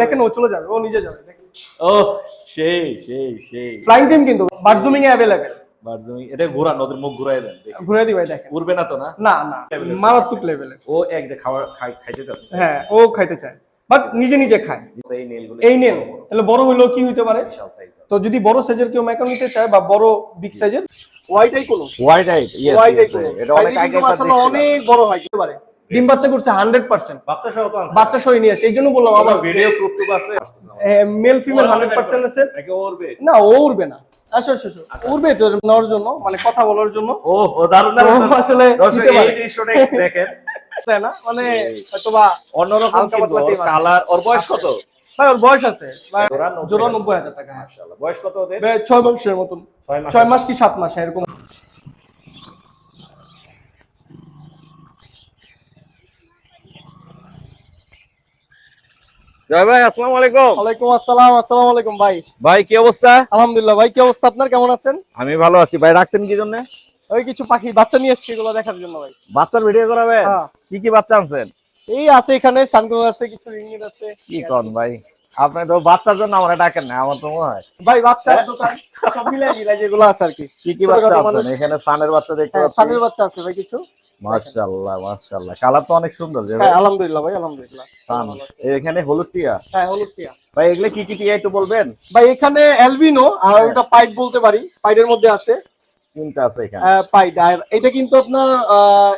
দেখেন ও চলে যাবে ও নিজে যাবে ও সেই সেই সেই। ফ্লাইং টিম কিন্তু বার্জুমিং এ অ্যাভেলেবেল বারজুমি এটা ওদের মুখ ঘুরাই দেন। ঘুরে দিবে দেখেন। উড়বে না তো না? না না মারাত্মক লেভেলের ও এক যে খাওয়া খাইতে চাচ্ছে। হ্যাঁ ও খাইতে চায়। বাট নিজে নিজে খায়। এই নেল তাহলে বড় হইলেও কি হইতে পারে? তো যদি বড় সাইজের কেউ মেকার নিতে চায় বা বড় বিগ সাইজের ওয়াইটাই কোনো হোয়াইট ইয়েস ওয়াইটাই কোনো এটা অনেক আগে অনেক বড় হয় হতে পারে। ডিম বাচ্চা করছে 100% বাচ্চা সহ তো বাচ্চা সহ নিয়ে আসে এই জন্য বললাম আমার ভিডিও প্রুফ আছে মেল ফিমেল 100% আছে। উড়বে? না ও উড়বে না। আসো আসো আসো। উড়বে তো নেওয়ার জন্য মানে কথা বলার জন্য। ও ও দারুণ দারুণ আসলে এই দৃশ্যটা দেখেন। না? মানে হয়তোবা অন্যরকম কিন্তু পাতলা team আছে। কালার ওর বয়স কত? ভাই ওর বয়স আছে। জোড়া নব্বই হাজার। টাকা। মাশাআল্লাহ। বয়স কত ওদের? ছয় মাসের মতন। ছয় মাস কি সাত মাস এরকম। জয় ভাই আসসালামু আলাইকুম। ওয়ালাইকুম আসসালাম আসসালামু আলাইকুম ভাই। ভাই কি অবস্থা? আলহামদুলিল্লাহ ভাই কি অবস্থা? আপনার কেমন আছেন? আমি ভালো আছি। ভাই রাখছেন কি জন্য? ওই কিছু পাখি বাচ্চা নিয়ে এসেছি এগুলো দেখার জন্য ভাই। বাচ্চার ভিডিও করাবেন? হ্যাঁ। কি কি বাচ্চা আনছেন? এই আছে এখানে আছে কিছু আছে। কি কন ভাই? আপনি তো বাচ্চার জন্য আমরা ডাকেন না আমার তো মনে হয়। ভাই দোকান সব মিলাই মিলাই যেগুলো আছে আর কি। কি কি বাচ্চা। আছেন এখানে সানের বাচ্চা দেখতে হ্যাঁ, সানের বাচ্চা আছে ভাই কিছু। মাশাআল্লাহ মাশাআল্লাহ। কালার তো অনেক সুন্দর হ্যাঁ আলহামদুলিল্লাহ ভাই আলহামদুলিল্লাহ। এখানে হলুদ টিয়া? হ্যাঁ হলুদ টিয়া। ভাই এগুলো কি কি টিয়া একটু বলবেন? ভাই এখানে অ্যালবিনো আর ওটা পাইট বলতে পারি। পাইটের মধ্যে আছে। তিনটা আছে এখানে। পাইট আর এটা কিন্তু আপনার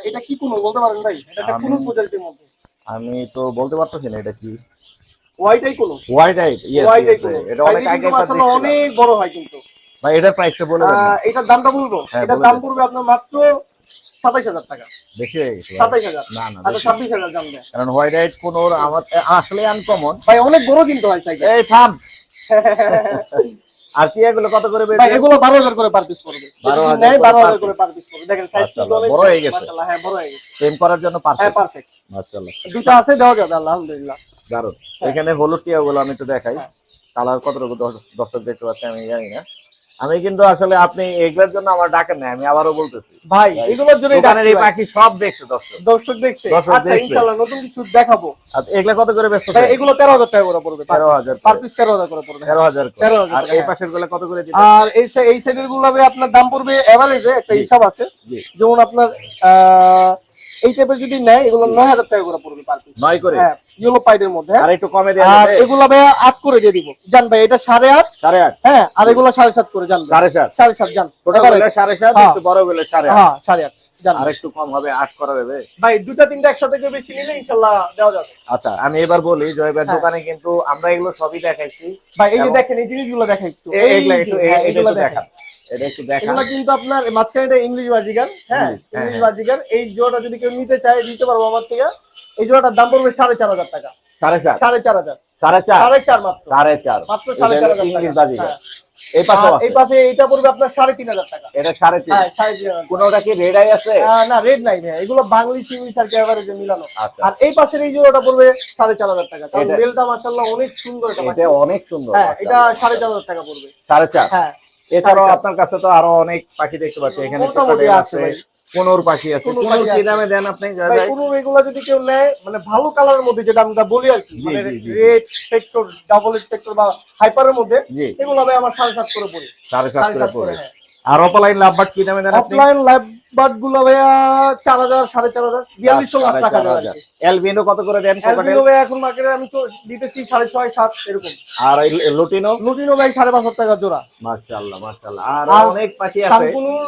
এটা কি কোনো বলতে পারেন ভাই? এটা একটা আমি- কোনো প্রজাতির মধ্যে। আমি তো বলতে পারতেছি না এটা কি। হোয়াইটাই কোনো হোয়াইট আইট ইয়েস হোয়াইটাই কোনো এটা অনেক আগে। অনেক বড় হয় কিন্তু। ভাই এটার প্রাইসটা বলে এটার দামটা বলব। হ্যাঁ, এটার দাম। পড়বে আপনার মাত্র সাতাইশ হাজার টাকা। বেশি? হয়ে গেছে সাতাইশ হাজার। না না আচ্ছা বেশি। ছাব্বিশ হাজার দাম দেয় কারণ হোয়াইট কোন আমার আসলে আনকমন ভাই অনেক বড় কিন্তু হয় সাইকেল এই থাম। আর কত করে ভাই এগুলো বারো হাজার করে পার পিস পড়বে। 12,000 নেয় করে পার পিস পড়বে। দেখেন সাইজ মাশাআল্লাহ, বড় হয়ে গেছে। হ্যাঁ বড় হয়ে গেছে। প্রেম করার জন্য হ্যাঁ পারফেক্ট পারফেক্ট মাশাআল্লাহ। দুটো আছে দেওয়া যাবে আলহামদুলিল্লাহ। দারুণ এখানে হলুদ টিয়া গুলো আমি তো দেখাই। কালার কতটুকু দর্শ- দর্শক দেখতে পাচ্ছি আমি জানি না। আমি কিন্তু আসলে আপনি এগুলোর জন্য আমার ডাকেন না আমি আবারও বলতেছি। ভাই এগুলোর জন্য দোকানের এই পাখি সব দেখছে দর্শক। দর্শক দেখছে? আচ্ছা ইনশাআল্লাহ নতুন কিছু দেখাবো। আর এগুলা কত করে ব্যস্ত ভাই এগুলো তেরো হাজার টাকা করে পড়বে। তেরো হাজার পার পিস তেরো হাজার করে পড়বে। তেরো হাজার করে। 13,000 আর এই হ্যাঁ। পাশেরগুলো কত করে দিবেন আর এই এই সাইডেরগুলো আপনার দাম পড়বে এভারেজে একটা হিসাব আছে। যেমন আপনার আহ, এই টাইপের যদি নেয় এগুলো নয় হাজার টাকা করে পড়বে পার পিস নয় করে? হ্যাঁ ইয়েলো পাইডের মধ্যে। আর একটু কমে দেওয়া আর এগুলো ভাই আট করে দিয়ে দিব। জান ভাই এটা সাড়ে আট? সাড়ে আট। হ্যাঁ আর এগুলো সাড়ে সাত করে জান সাড়ে সাত। সাড়ে সাত জান। ছোট। সাড়ে সাত হ্যাঁ। একটু বড়গুলো সাড়ে আট। হ্যাঁ সাড়ে আট। আর একটু কম হবে আট করা যাবে? ভাই দুটা তিনটা একসাথে কেউ বেশি নিলে ইনশাল্লাহ দেওয়া যাবে। আচ্ছা আমি এবার বলি জয় হ্যাঁ। দোকানে কিন্তু আমরা এগুলো সবই দেখাইছি। ভাই এই যে দেখেন এই জিনিসগুলো দেখা একটু। এ- এই এগুলা যে, একটু হ্যাঁ, এ- এগুলো দেখান। এটা একটু দেখান। এগুলো কিন্তু আপনার মাঝখানে এটা ইংলিশ বাজিগার হ্যাঁ ইংলিশ হ্যাঁ। এই জোড়াটা যদি কেউ নিতে চায় দিতে পারব আমার থেকে। এই জোড়াটার দাম পড়বে সাড়ে চার হাজার টাকা। সাড়ে চার? সাড়ে চার হাজার। সাড়ে চার? সাড়ে চার মাত্র। সাড়ে চার। মাত্র সাড়ে চার হাজার ইংলিশ টাকা। হ্যাঁ। এই পাশে এই পাশে এটা পড়বে আপনার সাড়ে তিন হাজার টাকা। এটা সাড়ে হ্যাঁ সাড়ে তিন কোনোটা কি রেড আই আছে? না রেড নাই ভাই এগুলো বাংলি সিমিস আর ক্যাভারেজে মিলানো। আচ্ছা। আর এই পাশের এই জোড়াটা পড়বে সাড়ে চার হাজার টাকা। কারণ এটা- বেলটা মাশাআল্লাহ অনেক সুন্দর এটা এটা অনেক সুন্দর হ্যাঁ এটা মাশাআল্লাহ। সাড়ে চার হাজার টাকা পড়বে। সাড়ে চার। হ্যাঁ এছাড়াও আপনার কাছে তো আরও অনেক পাখি দেখতে পাচ্ছি। এখানে আছে ভাই। পাখি আছে কি দামে দেন আপনি? কোনো এগুলা যদি কেউ নেয় মানে ভালো কালারের মধ্যে যেটা আমরা বলি আর কি মানে। রেড স্পেক্টর ডাবল স্পেক্টর বা হাইপারের মধ্যে এগুলো ভাই আমার সাড়ে সাত করে পড়ি সাড়ে সাত করে পড়ে হ্যাঁ। আর অফলাইন লাভবাট কি দামে অফলাইন লাইভ বার্ডগুলো ভাইয়া চার হাজার সাড়ে চার হাজার বিয়াল্লিশশো লাখ সাড়ে টাকা চার হাজার। এলবিনো কত করে দেন অ্যালবিনো ভাই এখন মার্কেটে আমি তো দিতেছি সাড়ে ছয় সাত এরকম। আর লুটিনো লুটিনো ভাই সাড়ে পাঁচ হাজার টাকা জোড়া। মাশাআল্লাহ মাশাআল্লাহ। আর অনেক পাখি আছে। সানকুনুর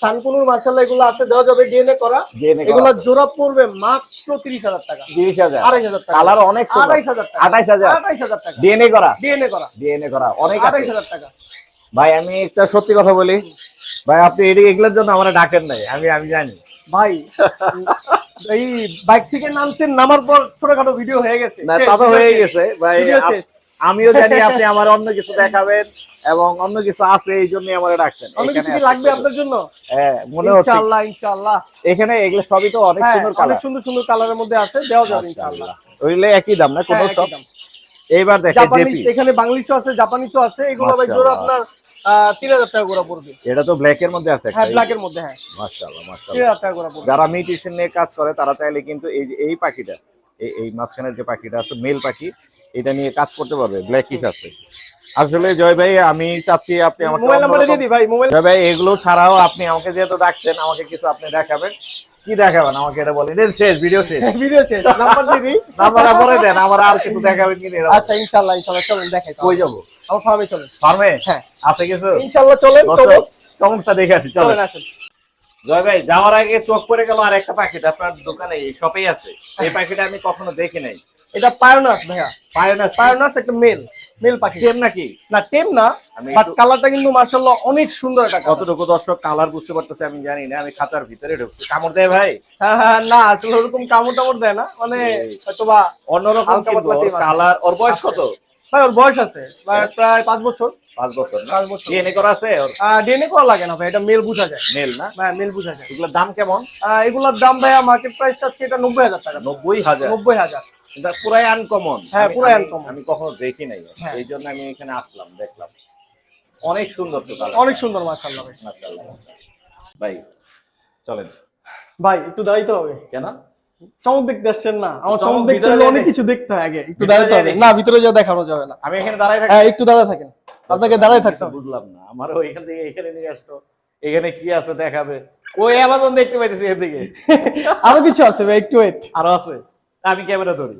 সানকুনুর মার্শাল্লাহ এগুলো আছে দেওয়া যাবে ডিএনএ করা। এগুলো জোড়া পড়বে মাত্র তিরিশ হাজার টাকা। 30000 আড়াইশ হাজার টাকা। কালার অনেক সুন্দর। আড়াইশ হাজার টাকা। 28000 আড়াইশ হাজার টাকা। ডিএনএ করা? ডিএনএ করা। ডিএনএ করা। অনেক আছে। আড়াইশ হাজার টাকা। ভাই আমি একটা সত্যি কথা বলি। ভাই আপনি এটি এগুলোর জন্য আমার ডাকেন নাই আমি আমি জানি। ভাই এই বাইক থেকে নামছেন নামার পর ছোটখাটো ভিডিও হয়ে গেছে। না তা তো হয়ে গেছে ভাই। আমিও জানি আপনি আমার অন্য কিছু দেখাবেন এবং অন্য কিছু আছে এই জন্যই আমার ডাকছেন। অনেক কিছু কি লাগবে আপনার জন্য? হ্যাঁ মনে হচ্ছে ইনশাআল্লাহ ইনশাআল্লাহ। এখানে এগুলো সবই তো অনেক হ্যাঁ সুন্দর অনেক সুন্দর সুন্দর কালারের মধ্যে আছে দেওয়া যাবে ইনশাআল্লাহ। ওইগুলো একই দাম না কোনো হ্যাঁ, সব দাম। এইবার দেখে জাপানিজ জেপি এখানে বাংলিশও আছে জাপানিজও আছে এগুলো ভাই জোড়া আপনার আহ, তিন হাজার টাকা করে পড়বে। এটা তো ব্ল্যাক এর মধ্যে আছে হ্যাঁ ব্ল্যাক এর মধ্যে হ্যাঁ। মাশাআল্লাহ মাশাআল্লাহ। হাজার টাকা করে পড়বে। যারা মিউটিশন নিয়ে কাজ করে তারা চাইলে কিন্তু এই এই পাখিটা এই এই মাঝখানের যে পাখিটা আছে মেল পাখি এটা নিয়ে কাজ করতে পারবে ব্ল্যাকিশ আছে। আসলে জয় ভাই আমি চাচ্ছি আপনি আমাকে মোবাইল অন্যরকম- দিয়ে দিই ভাই মোবাইল জয় ভাই এগুলো ছাড়াও আপনি আমাকে যেহেতু ডাকছেন আমাকে কিছু আপনি দেখাবেন। কি দেখাবেন? আমাকে এটা বলেন। এর শেষ ভিডিও শেষ। ভিডিও শেষ। নাম্বার দিদি নাম্বার পরে দেন আমার আর কিছু দেখাবেন কি না আচ্ছা ইনশাআল্লাহ ইনশাআল্লাহ চলেন দেখাই কই যাব? আমার ফার্মে চলেন। ফার্মে হ্যাঁ। আছে কিছু? ইনশাআল্লাহ চলেন চলেন। চমকটা দেখে আসি চলেন। আসেন। জয় ভাই যাওয়ার আগে চোখ পড়ে গেল আর একটা পাখিটা আপনার দোকানে এই শপেই আছে। এই পাখিটা আমি কখনো দেখি নাই। এটা পায়নাস ভাইয়া। পায়নাস। পায়নাস একটা মেল মেল পাখি। টেম নাকি? না টেম না বাট কালারটা কিন্তু মার্শাল্লাহ অনেক সুন্দর এটা। কতটুকু দর্শক কালার বুঝতে পারতেছে আমি জানি না আমি খাতার ভিতরে ঢুকছি। কামড় দেয় ভাই? হ্যাঁ হ্যাঁ না আসলে ওরকম কামড় টামড় দেয় না। মানে। হয়তোবা অন্যরকম। কালার ওর বয়স কত? ভাই ওর বয়স আছে। প্রায়- পাঁচ বছর। পাঁচ বছর পাঁচ বছর। ডিএনএ করা আছে ওর? ডিএনএ করা লাগে না ভাই এটা মেল বোঝা যায়। মেল না? হ্যাঁ মেল বোঝা যায়। এগুলোর দাম কেমন? এগুলোর দাম ভাইয়া মার্কেট প্রাইস চাচ্ছে এটা নব্বই হাজার টাকা। নব্বই হাজার? নব্বই হাজার। এটা পুরাই আনকমন হ্যাঁ, পুরাই। আমি কখনো দেখি নাই হ্যাঁ। এই জন্য আমি এখানে আসলাম দেখলাম। অনেক সুন্দর তো অনেক সুন্দর মাশাআল্লাহ। ভাই চলেন। ভাই একটু দাঁড়াইতে হবে। কেন? চমক দেখতে আসছেন না। আমার চমক দেখতে হলে অনেক কিছু দেখতে হয় আগে। একটু দাঁড়াইতে হবে। না ভিতরে যা দেখানো যাবে না। আমি এখানে দাঁড়ায় থাকি। হ্যাঁ একটু দাঁড়ায় থাকেন। আপনাকে দাঁড়ায় থাকতে বুঝলাম না। আমার ওইখান থেকে এখানে নিয়ে আসতো এখানে কি আছে দেখাবে? ওই অ্যামাজন দেখতে পাইতেছি এদিকে আরও কিছু আছে ভাই একটু ওয়েট আরও আছে। আমি ক্যামেরা ধরি।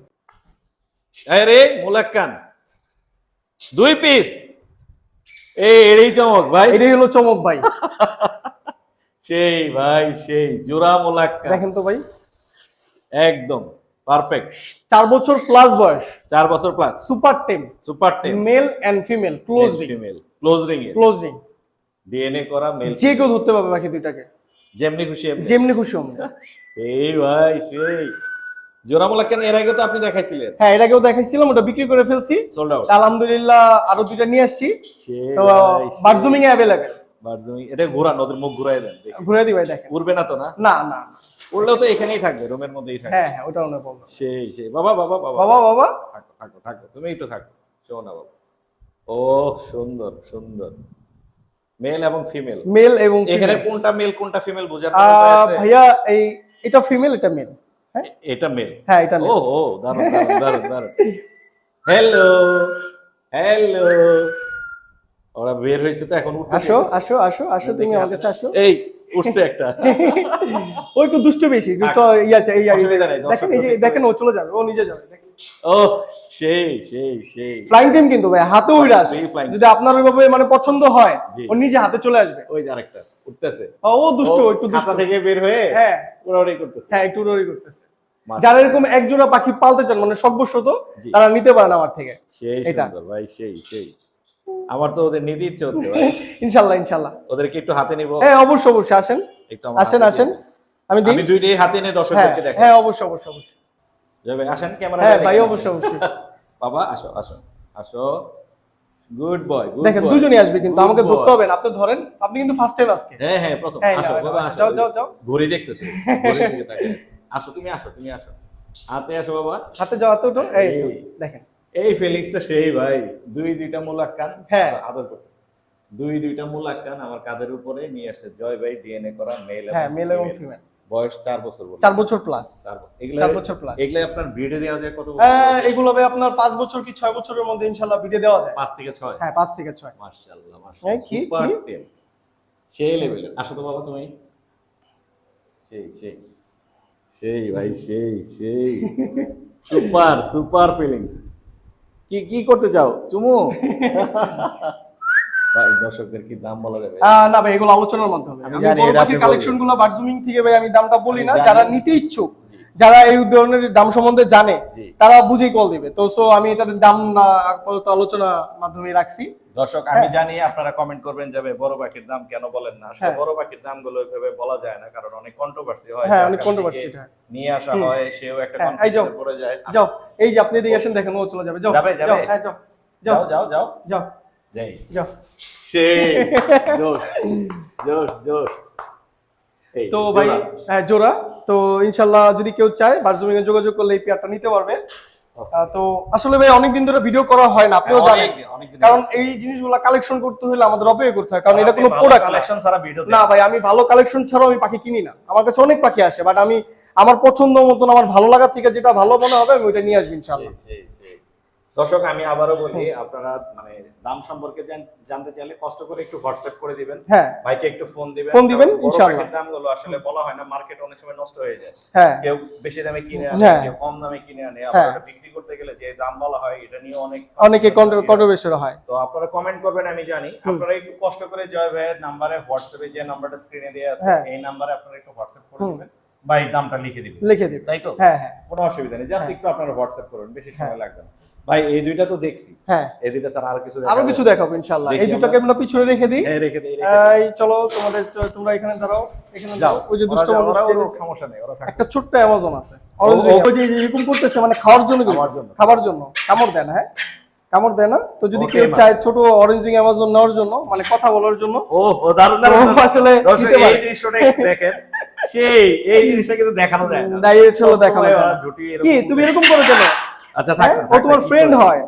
এই রে মুলাক্কান দুই পিস এই এড়েই চমক ভাই। এটাই হলো চমক ভাই। সেই ভাই সেই জোড়া মুলাক্কান দেখেন তো ভাই। একদম পারফেক্ট চার বছর প্লাস বয়স। চার বছর plus super ten super ten male and female close ring female close ring close ring DNA করা মেল যে কেউ ধরতে পারবে বাকি দুইটাকে। যেমনি খুশি। যেমনি খুশি অমনি। এই ভাই সেই। জোড়া কেন এর আগে তো আপনি দেখাইছিলেন? হ্যাঁ এর আগেও দেখাইছিলাম ওটা বিক্রি করে ফেলছি। সোল্ড আউট আলহামদুলিল্লাহ আরও দুইটা নিয়ে আসছি। তো ভাই। বার্জুমিং এ অ্যাভেলেবেল বারজমি এটা ঘোরান ওদের মুখ ঘুরাই দেন দেখি। ঘুরে দিবাই দেখেন। উড়বে না তো না না না। না। তো এখানেই থাকবে রুমের মধ্যেই থাকবে। হ্যাঁ হ্যাঁ ওটা অনেক বলব সেই সেই। বাবা বাবা বাবা বাবা বাবা। থাকো থাকো থাকো। তুমি একটু থাকো। শোনো না বাবা। ও সুন্দর সুন্দর। মেল এবং ফিমেল মেল এবং এখানে কোনটা মেল কোনটা ফিমেল বোঝার আছে? ভাইয়া এই এটা ফিমেল এটা মেল হ্যাঁ? এটা মেল হ্যাঁ এটা ও মেল ও দারুণ দারুণ দারুণ দারুণ। হ্যালো হ্যালো ওরা বের হয়েছে তো এখন উঠতে আসো আসো আসো আসো তুমি আমার কাছে আসো। এই উঠছে একটা। ও একটু দুষ্ট বেশি। ইয়া চাই ইয়া দেখেন এই যে দেখেন ও চলে যাবে ও নিজে যাবে ও সেই সেই সেই। ফ্লাইং টাইম কিন্তু ভাই হাতে উড়ে আসে যদি আপনার ওইভাবে মানে পছন্দ হয় ও নিজে হাতে চলে আসবে। ওই যে আরেকটা উঠতেছে। ও দুষ্ট একটু খাঁচা থেকে বের হয়ে হ্যাঁ। উড়াউড়ি করতেছে। হ্যাঁ একটু করতেছে। যারা এরকম একজোড়া পাখি পালতে চান মানে জি। তারা নিতে পারেন আমার থেকে। সেই। ভাই সেই সেই। আমার তো ওদের নিতে ইচ্ছে হচ্ছে ইনশাল্লাহ ইনশাল্লাহ। ওদেরকে একটু হাতে নিব। হ্যাঁ অবশ্যই অবশ্যই আসেন। আসেন আসেন। আমি আমি দুইটাই হাতে নিয়ে হ্যাঁ দর্শকদেরকে দেখাই। হ্যাঁ অবশ্যই অবশ্যই অবশ্যই। ভাই আসেন ক্যামেরা হ্যাঁ ভাই অবশ্যই অবশ্যই। বাবা আসো আসো আসো। গুড বয় গুড দেখেন দুজনই আসবে কিন্তু আমাকে ধরতে হবে না। আপনি ধরেন আপনি কিন্তু ফার্স্ট টাইম আজকে। হ্যাঁ হ্যাঁ প্রথম। হ্যাঁ, আসো বাবা আসো। যাও, যাও, যাও। ঘড়ি দেখতেছে ঘড়ির দিকে তাকিয়ে আসো তুমি আসো তুমি আসো। হাতে আসো বাবা। হাতে যাওয়া তো। তো, এই। দেখেন। এই ফিলিংসটা সেই ভাই। দুই দুইটা মুলাক্কান হ্যাঁ। আদর করতেছে। দুই দুইটা মুলাক্কান আমার কাদের উপরে নিয়ে আসছে। জয় ভাই ডিএনএ করা মেল হ্যাঁ মেল এবং ফিমেল বয়স চার বছর বলুন। চার বছর প্লাস চার বছর। plus। এগুলা আপনার ব্রিডে দেওয়া যায় কত বছর? হ্যাঁ? এগুলো ভাই আপনার পাঁচ বছর কি ছয় বছরের মধ্যে ইনশাল্লাহ ভিডিও দেওয়া যায়? পাঁচ থেকে ছয়। হ্যাঁ পাঁচ থেকে ছয়। মাশাআল্লাহ এই, মাশাআল্লাহ সুপার? টেন সেই লেভেলের আসো তো বাবা তুমি। সেই সেই। সেই ভাই সেই সেই। সুপার সুপার ফিলিংস কি কি করতে চাও? চুমু? ভাই দর্শকদের কি দাম বলা যাবে? না ভাই এগুলো আলোচনার মাধ্যমে। আমি আমি জানি, বড় এটা আপনি পাখির কালেকশনগুলো বার্জুমিং থেকে ভাই আমি দামটা বলি না যারা নিতে ইচ্ছুক যারা এই ধরনের দাম সম্বন্ধে জানে তারা বুঝেই কল দিবে। তো সো আমি এটার দাম আপাতত আলোচনা মাধ্যমে রাখছি। দর্শক আমি জানি আপনারা কমেন্ট করবেন যাবে বড় পাখির দাম কেন বলেন না? আসলে হ্যাঁ। বড় পাখির দামগুলো ওইভাবে বলা যায় না কারণ অনেক কন্ট্রোভার্সি হয়। হ্যাঁ অনেক কন্ট্রোভার্সি নিয়ে আসা হয় সেও একটা হ্যাঁ, এই কনফিউশনে পড়ে যায়। যাও। এই যে আপনি এদিকে আসেন দেখেন ও চলে যাবে। যাও। যাবে, যাবে? হ্যাঁ যাও। যাও। যাও যাও যাও। যাও। যাই। যাও। সেই জোশ জোশ জোশ। তো ভাই হ্যাঁ জোড়া। তো ইনশাল্লাহ যদি কেউ চায় বার্জুমিং এ যোগাযোগ করলে এই পেয়ারটা নিতে পারবে। তো আসলে ভাই অনেকদিন ধরে ভিডিও করা হয় না আপনিও হ্যাঁ, জানেন। কারণ এই জিনিসগুলো কালেকশন করতে হলে আমাদের অপেক্ষা করতে হয় কারণ এটা কোনো প্রোডাক্ট কালেকশন ছাড়া ভিডিও না ভাই আমি ভালো কালেকশন ছাড়াও আমি পাখি কিনি না। আমার কাছে অনেক পাখি আসে বাট আমি আমার পছন্দ মতন আমার ভালো লাগা থেকে যেটা ভালো মনে হবে আমি ওইটা নিয়ে আসব ইনশাল্লাহ। দর্শক আমি আবারও বলি আপনারা মানে দাম সম্পর্কে জানতে চাইলে কষ্ট করে একটু হোয়াটসঅ্যাপ করে দিবেন। হ্যাঁ। ভাইকে একটু ফোন দিবেন। ফোন দিবেন, ইনশাআল্লাহ। প্যাকেট দামগুলো আসলে বলা হয় না মার্কেট অনেক সময় নষ্ট হয়ে যায়। হ্যাঁ। কেউ বেশি দামে কিনে আনে হ্যাঁ। কেউ কম দামে কিনে আনে। হ্যাঁ। বিক্রি করতে গেলে যে দাম বলা হয় এটা নিয়ে অনেক অনেকে কন্ট্রোভার্সি হয়। তো আপনারা কমেন্ট করবেন আমি জানি। আপনারা একটু কষ্ট করে জয় ভাইয়ের নাম্বারে হোয়াটসঅ্যাপে যে নাম্বারটা স্ক্রিনে দেওয়া আছে হ্যাঁ। এই নাম্বারে আপনারা একটু হোয়াটসঅ্যাপ করে। দিবেন। এই দামটা লিখে দিবেন। লিখে দিবে তাই তো? হ্যাঁ হ্যাঁ। কোনো অসুবিধা নেই। জাস্ট। একটু আপনারা হোয়াটসঅ্যাপ করুন বেশি সময় লাগবে না। ভাই এই দুইটা তো দেখছি। হ্যাঁ। এই দুইটা স্যার আরও কিছু আরও কিছু দেখাবো এই আমরা। পিছনে রেখে দিই। হ্যাঁ রেখে দিই এই চলো তোমাদের তোমরা এখানে দাঁড়াও। এখানে যাও। ওই যে দুষ্ট ওরা- সমস্যা নেই ওরা একটা ছোট্ট অ্যামাজন আছে। ওই যে এরকম করতেছে মানে খাওয়ার জন্য খাওয়ার জন্য। খাবার জন্য। কামড় দেয় না হ্যাঁ? কামড় দেয় না। তো যদি কেউ চায় ছোট অরেঞ্জ অ্যামাজন নেওয়ার জন্য মানে কথা বলার জন্য। ও দারুণ দারুণ আসলে এই। দৃশ্যটা দেখেন সেই এই জিনিসটা কিন্তু দেখানো যায় না। দেখানো যায় না। কি তুমি এরকম করো কেন? আচ্ছা হ্যাঁ? না, ও তোমার ফ্রেন্ড হয়।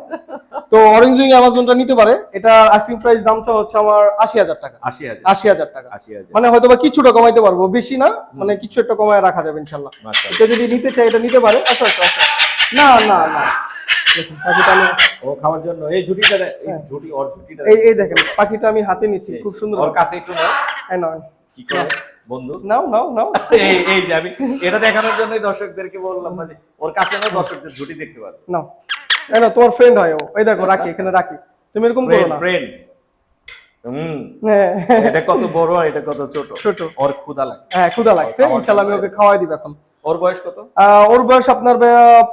তো অরেঞ্জ উইং অ্যামাজনটা নিতে পারে। এটা আস্কিং প্রাইস দামটা হচ্ছে আমার আশি হাজার টাকা। আশি হাজার। আশি হাজার টাকা। আশি হাজার। মানে হয়তো বা কিছুটা কমাইতে পারব। বেশি না মানে কিছু একটা কমায় রাখা যাবে ইনশাল্লাহ। মাশাআল্লাহ। কেউ যদি নিতে চায় এটা নিতে পারে। আসো আসো আসো। না না না। দেখুন, পাখিটা আমি ও খাওয়ার জন্য। এই ঝুটিটা এই হ্যাঁ। ঝুটি ওর ঝুটিটা এই এই দেখেন পাখিটা আমি হাতে নিছি। খুব সুন্দর ওর কাছে একটু নাও। এই নাও। কি করে? বন্ধু? নাও নাও নাও এই এই যে আমি এটা দেখানোর জন্যই দর্শকদেরকে বললাম না ওর কাছে নাও দর্শকদের ঝুটি দেখতে নাও নাও তোমার ফ্রেন্ড হয় ও। এই দেখো রাখি এখানে রাখি। তুমি এরকম করো না। ফ্রেন্ড হুম। হ্যাঁ। এটা কত বড় আর এটা কত ছোট? ছোট। ওর ক্ষুধা লাগছে। হ্যাঁ ক্ষুধা লাগছে। খাওয়ার ইনশাল্লাহ আমি ওকে খাওয়াই দিবে এখন। ওর বয়স কত? ওর বয়স আপনার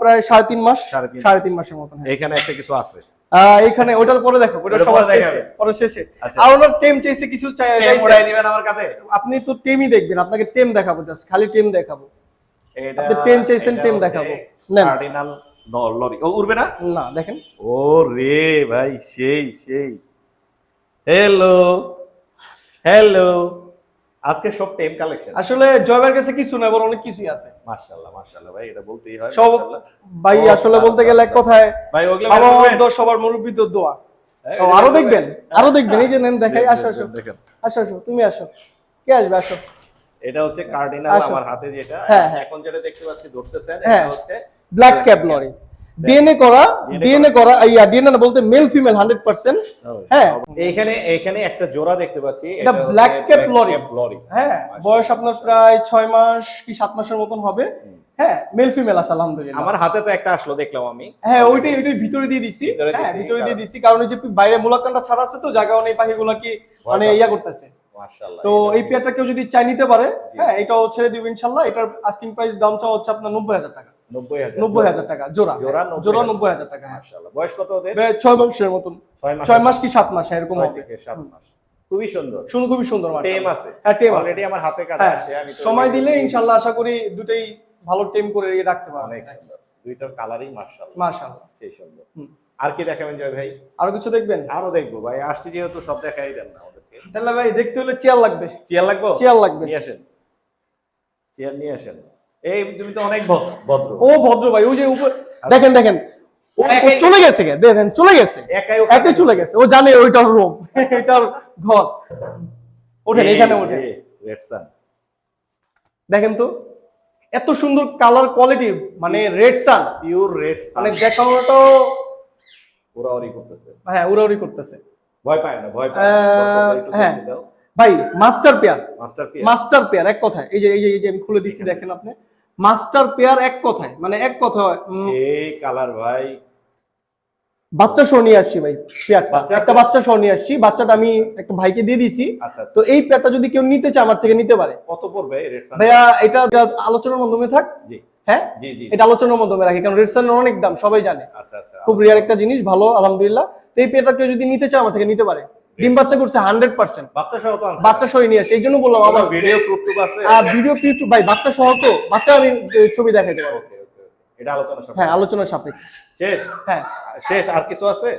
প্রায় সাড়ে তিন মাস। সাড়ে তিন সাড়ে তিন মাসের মতন হ্যাঁ। এখানে একটা কিছু আছে। এখানে ওটা পরে দেখো ওটা সবার শেষে পরে শেষে। আর ওনার টেম চাইছে কিছু চাই চাইছে। দিবেন আমার কাছে আপনি তো টেমই দেখবেন আপনাকে টেম দেখাবো জাস্ট খালি টেম দেখাবো এটা আপনি টেম চাইছেন, টেম দেখাবো। নেন। কার্ডিনাল লরি ও উড়বে না না দেখেন ও রে ভাই সেই সেই হ্যালো হ্যালো আজকে সব টেম কালেকশন আসলে জয়বার কাছে কিছু না এবার অনেক কিছুই আছে মাশাআল্লাহ মাশাআল্লাহ ভাই এটা বলতেই হয় সব। ভাই আসলে বলতে গেলে এক কথায় ভাই ওগুলো আমার সবার মুরব্বীদের দোয়া হ্যাঁ, আরও দেখবেন আরও দেখবেন এই যে নেন দেখাই আসো আসো। আসো আসো তুমি আসো কে আসবে আসো এটা হচ্ছে কার্ডিনাল। আমার হাতে যেটা হ্যাঁ, হ্যাঁ। এখন যেটা দেখতে পাচ্ছি ধরতেছেন। এটা হচ্ছে ব্ল্যাক ক্যাপ লরি ডিএনএ করা ডিএনএ করা। ইয়া ডিএনএ না বলতে মেল ফিমেল হান্ড্রেড পার্সেন্ট হ্যাঁ। এইখানে এইখানে একটা জোড়া দেখতে পাচ্ছি এটা cap lorry। লরি হ্যাঁ বয়স আপনার প্রায় ছয় মাস কি সাত মাসের মতন হবে। হ্যাঁ মেল ফিমেল আছে আলহামদুলিল্লাহ। আমার হাতে তো একটা আসলো দেখলাম আমি। হ্যাঁ ওইটাই ওইটাই ভিতরে দিয়ে দিছি। হ্যাঁ ভিতরে দিয়ে কারণ- দিছি কারণ ওই যে বাইরে মুলাকানটা ছাড়া আছে তো জায়গা অনেক পাখিগুলো কি মানে ইয়া করতেছে। তো এই পেয়ারটা কেউ যদি চাই নিতে পারে হ্যাঁ এটাও ছেড়ে দিব ইনশাল্লাহ এটার আস্কিং প্রাইস দামটা হচ্ছে আপনার নব্বই হাজার টাকা। 90000 নব্বই হাজার টাকা জোড়া। জোড়া জোড়া নব্বই হাজার টাকা মাশাআল্লাহ। বয়স কত ওদের? ছয় মাসের মতন। ছয় মাস কি সাত মাস এরকম হবে। থেকে 7 মাস। খুবই সুন্দর। শুনুন খুবই সুন্দর টেম আছে। হ্যাঁ টেম আছে। অলরেডি আমার হাতে কাটা আছে আমি সময় দিলে ইনশাল্লাহ আশা করি দুটেই ভালো টেম করে রাখতে পারব। অনেক সুন্দর। দুইটার কালারই মাশাআল্লাহ। মাশাআল্লাহ। সেই সুন্দর। আর কি দেখাবেন জয় ভাই? আরও কিছু দেখবেন? আরও দেখব ভাই আসছি যেহেতু সব দেখাই দেন না আমাদেরকে তাহলে ভাই দেখতে হলে চেয়ার লাগবে। চেয়ার লাগবো? চেয়ার লাগবে। নিয়ে আসেন। চেয়ার নিয়ে আসেন। এই তুমি তো অনেক ভদ্র। ও ভদ্র ভাই ওই যে উপর দেখেন দেখেন। ও চলে গেছে দেখেন চলে গেছে। একাই একাই চলে গেছে। ও জানে ওইটার রুম এটার ঘর। ওঠেন এখানে ওঠেন। দেখেন তো এত সুন্দর কালার কোয়ালিটি মানে red sun. Pure red sun. মানে দেখানোটাও উড়াউড়ি করতেছে। হ্যাঁ উড়াউড়ি করতেছে। ভয় পায় না ভয় পায় হ্যাঁ। ভাই master pair master P master pair এক কথায়। এই যে এই যে এই যে আমি খুলে দিচ্ছি দেখেন আপনি। মাস্টার পেয়ার এক কথায় মানে এক উম, সেই কালার ভাই। বাচ্চা সহ নিয়ে আসছি ভাই পেয়ারটা একটা বাচ্চা সহ নিয়ে আসছি বাচ্চাটা আমি একটা ভাইকে দিয়ে দিছি। আচ্ছা আচ্ছা। তো এই পেয়ারটা যদি কেউ নিতে চায় আমার থেকে নিতে পারে। কত পড়বে ভাইয়া এটা আলোচনার মাধ্যমে থাক। জি। হ্যাঁ? জি জি। এটা আলোচনার মাধ্যমে রাখি কারণ রেড অনেক দাম সবাই জানে। আচ্ছা আচ্ছা। খুব রিয়ার একটা জিনিস ভালো আলহামদুলিল্লাহ। তো এই পেয়ারটা কেউ যদি নিতে চায় আমার থেকে নিতে পারে। ডিম বাচ্চা করছে হান্ড্রেড পার্সেন্ট বাচ্চা সহ তো বাচ্চা সহ নিয়ে আসে এই জন্য বললাম আমার ভিডিও প্রুফ আছে? আর ভিডিও পিউটু ভাই বাচ্চা সহ তো বাচ্চা আমি ছবি দেখাইতে পারব। এটা আলোচনা হ্যাঁ আলোচনার সাপেক্ষে। শেষ? হ্যাঁ। শেষ আর কিছু আছে?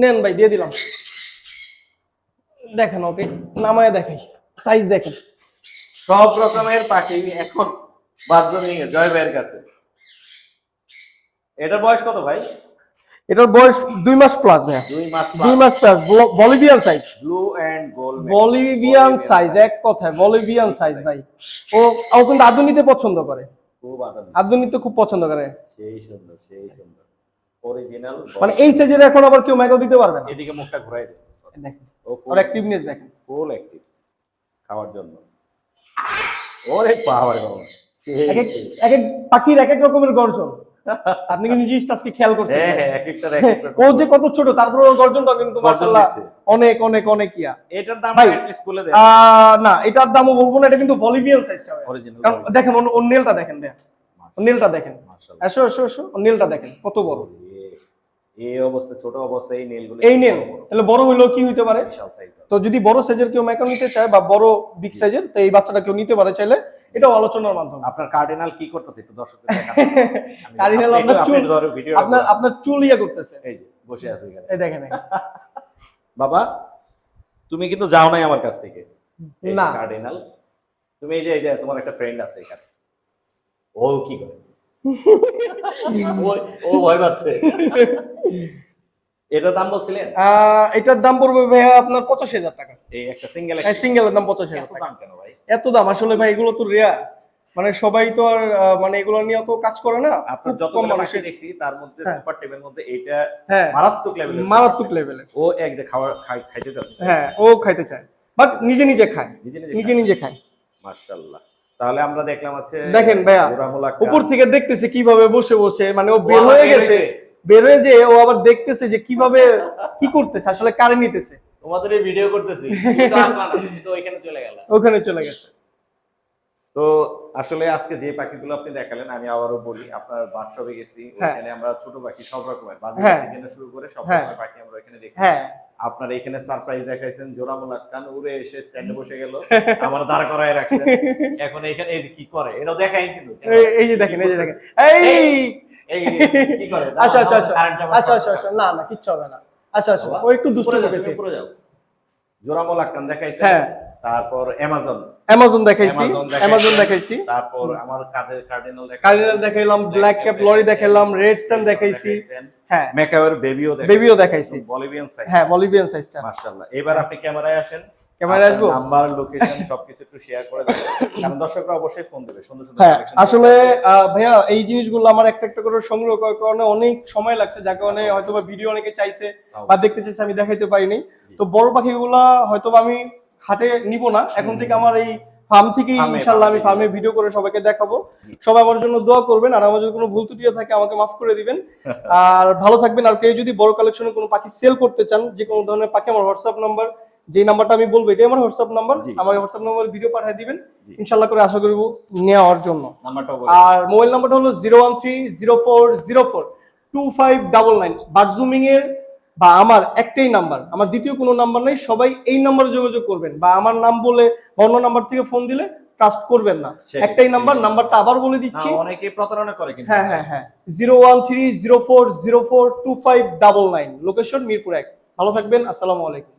নেন ভাই দিয়ে দিলাম। দেখেন ওকে নামায় দেখাই। সাইজ দেখেন। সব রকমের পাখি এখন নিয়ে জয় ভাইয়ের কাছে। এটার বয়স কত ভাই? এটার বয়স দুই মাস প্লাস ভাইয়া। দুই মাস plus Bolivian size blue and gold Bolivian size এক কথায় বলিভিয়ান সাইজ ভাই। ও ও কিন্তু আদুনিতে পছন্দ করে। খুব আদু খুব পছন্দ করে। সেই সুন্দর সেই সুন্দর। অরিজিনাল মানে এই সাইজের এখন আবার কেউ ম্যাগো দিতে পারবে না। এদিকে মুখটা ঘুরাই দে। দেখেন। ও ওর অ্যাক্টিভনেস দেখেন। ফুল অ্যাক্টিভ খাওয়ার জন্য। ওরে পাওয়ার বাবা। এক এক পাখির এক এক রকমের গর্জন। আপনি কিন্তু জিনিসটা আজকে খেয়াল করছেন। হ্যাঁ হ্যাঁ এক একটার এক এক ও যে কত ছোট তারপর ওর গর্জনটা কিন্তু মাশাআল্লাহ অনেক অনেক অনেক ইয়া। এটার দাম অ্যাটলিস্ট বলে দেন। না এটার দামও বলব না এটা কিন্তু সাইজটা অরিজিনাল দেখেন ওর- নেলটা দেখেন দেখেন নেলটা দেখেন। মাশাআল্লাহ। এসো এসো এসো নেলটা দেখেন কত বড়। এই অবস্থা ছোট অবস্থায় এই নেলগুলো এই নেল তাহলে বড় হইলেও কি হইতে পারে? তো যদি বড় সাইজের কেউ মেকার নিতে চায় বা বড় বিগ সাইজের তো এই বাচ্চাটা কেউ নিতে পারে চাইলে এটাও আলোচনার মাধ্যমে। আপনার কার্ডিনাল কি করতেছে একটু দর্শকদের আপনি আপনার চুল- আপনার আপনার চুল ইয়া করতেছে। এই যে বসে আছে এখানে। এই দেখেন বাবা তুমি কিন্তু যাও নাই আমার কাছ থেকে। না। কার্ডিনাল তুমি এই যে এই যে তোমার একটা ফ্রেন্ড আছে এখানে। ও কি করে? ও- ও ভয় পাচ্ছে। এটা দাম বলছিলেন? আহ, এটার দাম পড়বে ভাইয়া আপনার পঁচাশি হাজার টাকা। এই একটা সিঙ্গেল সিঙ্গেলের দাম পঁচাশি হাজার টাকা। কেন? এত দাম আসলে ভাই এগুলো তো রেয়ার মানে সবাই তো আর মানে এগুলো নিয়ে অত কাজ করে না। আপনার যত পাখি দেখছি তার মধ্যে হ্যাঁ। সুপার টেপের মধ্যে এটা হ্যাঁ। মারাত্মক লেভেলের মারাত্মক লেভেলের ও এক যে খাই- খাইতে যাচ্ছে হ্যাঁ ও খাইতে চায়। বাট নিজে নিজে খায়। নিজে নিজে নিজে নিজে খায়। মাশাআল্লাহ। তাহলে আমরা দেখলাম আছে দেখেন ভাইয়া, উপর থেকে দেখতেছে কীভাবে বসে বসে মানে ও বের হয়ে গেছে। বের হয়ে যে ও আবার দেখতেছে যে কীভাবে কি করতেছে আসলে কারে নিতেছে। তোমাদের এই ভিডিও করতেছি। তো আসলা না, তুমি তো চলে গেলা। ওখানে চলে গেছে। তো আসলে আজকে যে পাখিগুলো আপনি দেখালেন আমি আবারও বলি আপনার বাথশপে গেছি। ওখানে আমরা ছোট পাখি সব রকমের বাজি হ্যাঁ। থেকে শুরু করে সব হ্যাঁ। রকমের পাখি আমরা এখানে দেখছি। হ্যাঁ। আপনার এখানে সারপ্রাইজ দেখাইছেন জোড়ামূলা কান উড়ে এসে স্ট্যান্ডে বসে গেল আমার দাঁড় করায় রাখছেন। এখন এখানে এই কি করে? এটাও দেখাই কিন্তু। এই- যে দেখেন এই যে দেখেন। এই এই! কি করে? আচ্ছা আচ্ছা আচ্ছা। আচ্ছা আচ্ছা আচ্ছা। না না কিচ্ছু হবে না। আচ্ছা আচ্ছা। ও একটু দুষ্ট উপরে যাও জোড়ামূলা কান দেখাইছেন। হ্যাঁ। তারপর অ্যামাজন অ্যামাজন দেখাইছি অ্যামাজন দেখাইছি। তারপর আমার কাদের কার্ডিনাল কার্ডিনাল দেখাইলাম ব্ল্যাক ক্যাপ লরি দেখাইলাম রেড সান দেখাইছি। হ্যাঁ। মেকাওয়ের বেবিও বেবিও দেখাইছি। বলিভিয়ান সাইজ হ্যাঁ বলিভিয়ান সাইজটা মাশাআল্লাহ। এবার আপনি ক্যামেরায় আসেন। ক্যামেরায় আসব? নাম্বার লোকেশন সবকিছু একটু শেয়ার করে দেন। কারণ দর্শকরা অবশ্যই ফোন দেবে। সুন্দর সুন্দর হ্যাঁ আসলে আহ, ভাইয়া এই জিনিসগুলো আমার একটা একটা করে সংগ্রহ করার কারণে অনেক সময় লাগছে যার কারণে হয়তো বা ভিডিও অনেকে চাইছে বা দেখতে চাইছে আমি দেখাইতে পারিনি। তো বড় পাখিগুলা হয়তোবা আমি হাটে নিব না। এখন থেকে আমার এই ফার্ম থেকেই ইনশাল্লাহ আমি ফার্মে ভিডিও করে সবাইকে দেখাবো। সবাই আমার জন্য দোয়া করবেন আর আমার যদি কোনো ভুল ত্রুটিও থাকে আমাকে মাফ করে দিবেন। আর ভালো থাকবেন। আর কেউ যদি বড় কালেকশনে কোনো পাখি সেল করতে চান যে কোনো ধরনের পাখি আমার হোয়াটসঅ্যাপ নাম্বার যে নাম্বারটা আমি বলব এটাই আমার হোয়াটসঅ্যাপ নাম্বার। আমাকে হোয়াটসঅ্যাপ নাম্বার ভিডিও পাঠিয়ে দিবেন। ইনশাল্লাহ করে আশা করব নেওয়ার জন্য। আর মোবাইল নাম্বারটা হলো zero one three zero four zero four two five double nine বার্জুমিং এর বা আমার একটাই নাম্বার আমার দ্বিতীয় কোনো নাম্বার নেই সবাই এই নাম্বারে যোগাযোগ করবেন বা আমার নাম বলে অন্য নাম্বার থেকে ফোন দিলে ট্রাস্ট করবেন না। একটাই নাম্বার নাম্বারটা আবার বলে দিচ্ছি। অনেকে প্রতারণা করে কিন্তু। হ্যাঁ হ্যাঁ হ্যাঁ। Zero one three zero four zero four two five double nine location Mirpur এক। ভালো থাকবেন আসসালামু আলাইকুম।